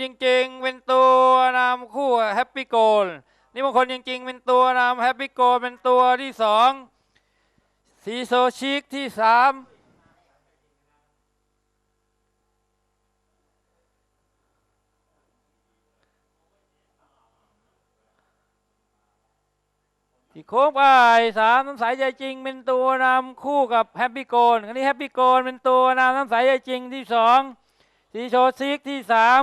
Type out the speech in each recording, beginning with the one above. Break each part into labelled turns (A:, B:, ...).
A: จริง ๆ เป็นตัวนำคู่แฮปปี้โกลนี่มงคลจริง ๆ เป็นตัวนำแฮปปี้โกลเป็นตัวที่สองซีโซชิกที่สามที่โค้งไปสามน้ำใสใจจริง เป็นตัวนำคู่กับแฮปปี้โกลอันนี้แฮปปี้โกลเป็นตัวนำน้ำใสใจจริงที่สองซีโชซิกที่สาม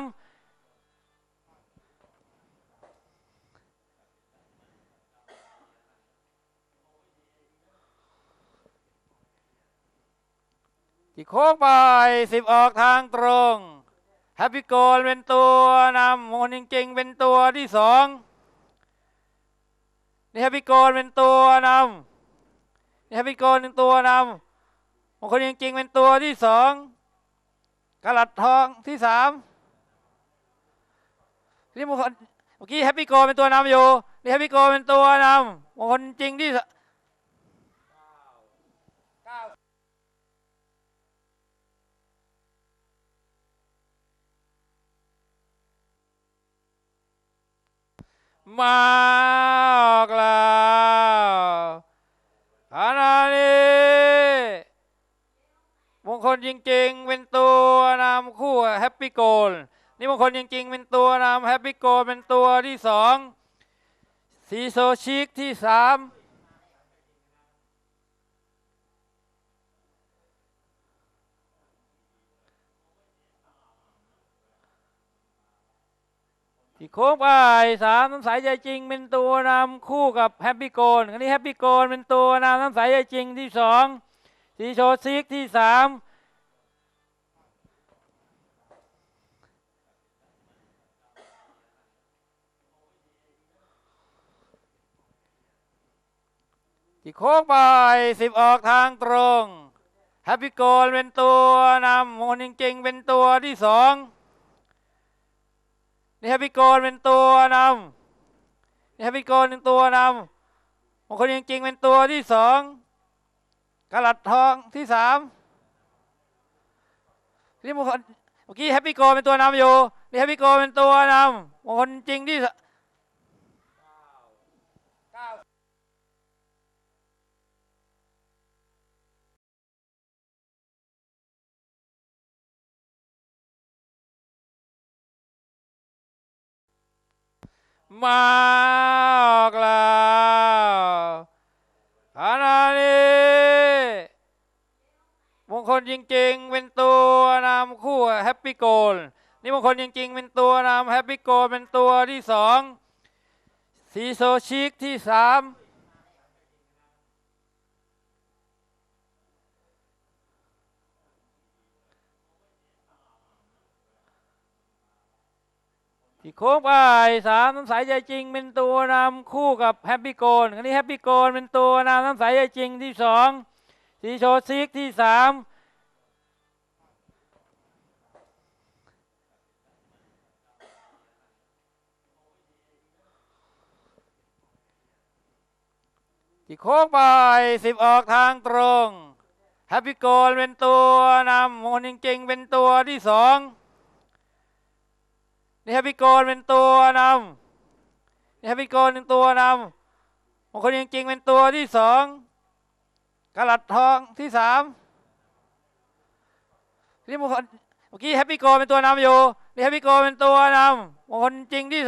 A: ที่โค้งไปสิบออกทางตรงแฮปปี้โกลเป็นตัวนำมงคลจริงๆเป็นตัวที่สองนี่แฮปปี้โกลเป็นตัวนำนี่แฮปปี้โกลเป็นตัวนำมงคลจริงๆเป็นตัวที่สองกระลัดทองที่สามนี่มงคลเมื่อกี้แฮปปี้โกลเป็นตัวนำอยู่นี่แฮปปี้โกลเป็นตัวนำมงคลจริงที่ มากแล้วขณะนี้มงคลจริงๆ เป็นตัวนำคู่แฮปปี้โกลนี่มงคลจริงๆ เป็นตัวนำแฮปปี้โกลเป็นตัวที่สองซีโซชิกที่สาม ที่โค้งไปสามน้ำใสใจจริงเป็นตัวนำคู่กับแฮปปี้โกลอันนี้แฮปปี้โกลเป็นตัวนำน้ำใสใจจริงที่สองซีโชซิกที่สามที่โค้งไปสิบออกทางตรงแฮปปี้โกลเป็นตัวนำโมงคลจริงเป็นตัวที่สอง นี่แฮปปี้โกนเป็นตัวนำนี่แฮปปี้โกนเป็นตัวนำมงคลจริงๆเป็นตัวที่สองกระลัดทองที่สามนี่มงคลเมื่อกี้แฮปปี้โกนเป็นตัวนำอยู่นี่แฮปปี้โกนเป็นตัวนำมงคลจริงที่ มาออกแล้วขณะนี้มงคลจริง ๆ เป็นตัวนำคู่แฮปปี้โกลนี่มงคลจริง ๆ เป็นตัวนำแฮปปี้โกลเป็นตัวที่สองซีโซชิกที่สาม ที่โค้งไปสามน้ำใสใจจริงเป็นตัวนำคู่กับแฮปปี้โกลอันนี้แฮปปี้โกลเป็นตัวนำน้ำใสใจจริงที่สองซีโชซิกที่สามที่โค้งไปสิบออกทางตรงแฮปปี้โกลเป็นตัวนำโมงคลจริงๆเป็นตัวที่สอง นี่แฮปปี้โกนเป็นตัวนำนี่แฮปปี้โกนเป็นตัวนำมงคลจริงๆเป็นตัวที่สองกระลัดทองที่สามนี่มงคลเมื่อกี้แฮปปี้โกนเป็นตัวนำอยู่นี่แฮปปี้โกนเป็นตัวนำมงคลจริงที่